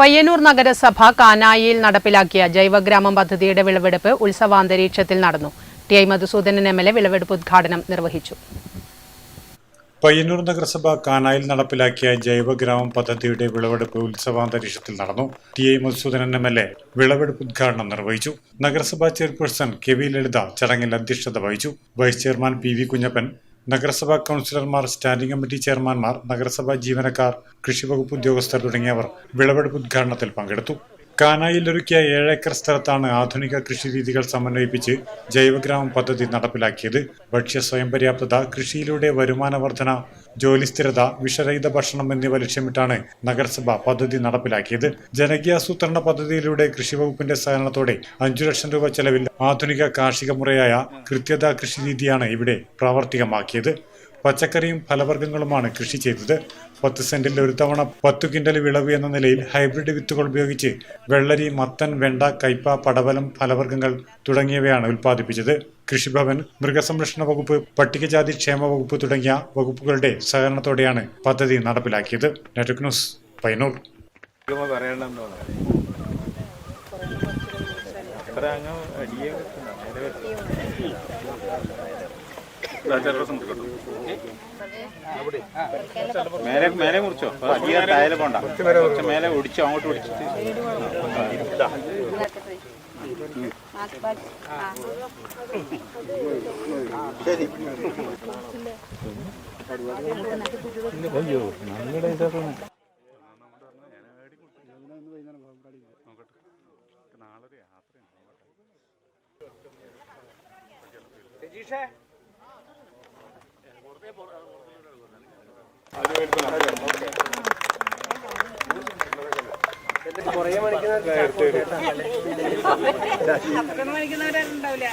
പയ്യന്നൂർ നഗരസഭ കാനായിയിൽ നടപ്പിലാക്കിയ ജൈവഗ്രാമം പദ്ധതിയുടെ വിളവെടുപ്പ് ഉത്സവാന്തരീക്ഷത്തിൽ നടന്നു. T I Madhusudanan M L A വിളവെടുപ്പ് ഉദ്ഘാടനം നിർവഹിച്ചു. പയ്യന്നൂർ നഗരസഭ കാനായിൽ നടപ്പിലാക്കിയ ജൈവഗ്രാമം പദ്ധതിയുടെ വിളവെടുപ്പ് ഉത്സവാന്തരീക്ഷത്തിൽ നടന്നു. T I Madhusudanan M L A വിളവെടുപ്പ് ഉദ്ഘാടനം നിർവഹിച്ചു. നഗരസഭാ ചെയർപേഴ്സൺ കെ വി ലളിത ചടങ്ങിൽ അധ്യക്ഷത വഹിച്ചു. Vice chairman P V Kunhappan നഗരസഭാ കൗൺസിലർമാർ സ്റ്റാൻഡിംഗ് കമ്മിറ്റി ചെയർമാൻമാർ നഗരസഭാ ജീവനക്കാർ കൃഷിവകുപ്പ് ഉദ്യോഗസ്ഥർ തുടങ്ങിയവർ വിളവെടുപ്പ് ഉദ്ഘാടനത്തിൽ പങ്കെടുത്തു. കാനായിൽ ഒരുക്കിയ ഏഴേക്കർ സ്ഥലത്താണ് ആധുനിക കൃഷിരീതികൾ സമന്വയിപ്പിച്ച് ജൈവഗ്രാമം പദ്ധതി നടപ്പിലാക്കിയത്. ഭക്ഷ്യ സ്വയം പര്യാപ്തത കൃഷിയിലൂടെ വരുമാന വർധന ജോലി സ്ഥിരത വിഷരഹിത ഭക്ഷണം എന്നിവ ലക്ഷ്യമിട്ടാണ് നഗരസഭ പദ്ധതി നടപ്പിലാക്കിയത്. ജനകീയാസൂത്രണ പദ്ധതിയിലൂടെ കൃഷിവകുപ്പിന്റെ സഹകരണത്തോടെ അഞ്ചു ലക്ഷം രൂപ ചെലവിൽ ആധുനിക കാർഷിക മുറയായ കൃത്യത കൃഷിരീതിയാണ് ഇവിടെ പ്രാവർത്തികമാക്കിയത്. പച്ചക്കറിയും ഫലവർഗങ്ങളുമാണ് കൃഷി ചെയ്തത്. പത്ത് സെന്റിൽ ഒരു തവണ പത്തു ക്വിന്റൽ വിളവ് എന്ന നിലയിൽ ഹൈബ്രിഡ് വിത്തുകൾ ഉപയോഗിച്ച് വെള്ളരി മത്തൻ വെണ്ട കയ്പ പടവലം ഫലവർഗങ്ങൾ തുടങ്ങിയവയാണ് ഉൽപ്പാദിപ്പിച്ചത്. കൃഷിഭവൻ മൃഗസംരക്ഷണ വകുപ്പ് പട്ടികജാതി ക്ഷേമ വകുപ്പ് തുടങ്ങിയ വകുപ്പുകളുടെ സഹകരണത്തോടെയാണ് പദ്ധതി നടപ്പിലാക്കിയത്. ന്യൂസ് പയ്യന്നൂർ. മേലെ മേലെ മുറിച്ചോ? ഗിയർ താഴെ പോണ്ട. കുറച്ച് മേലെ ഒടിച്ചോ അങ്ങോട്ട് ഒടിച്ചു. അയ്യോ നമ്മുടെ ഇതൊക്കെ നാളെ യാത്രയുണ്ട് പുറകെ മണിക്കുന്നവരുണ്ടാവില്ല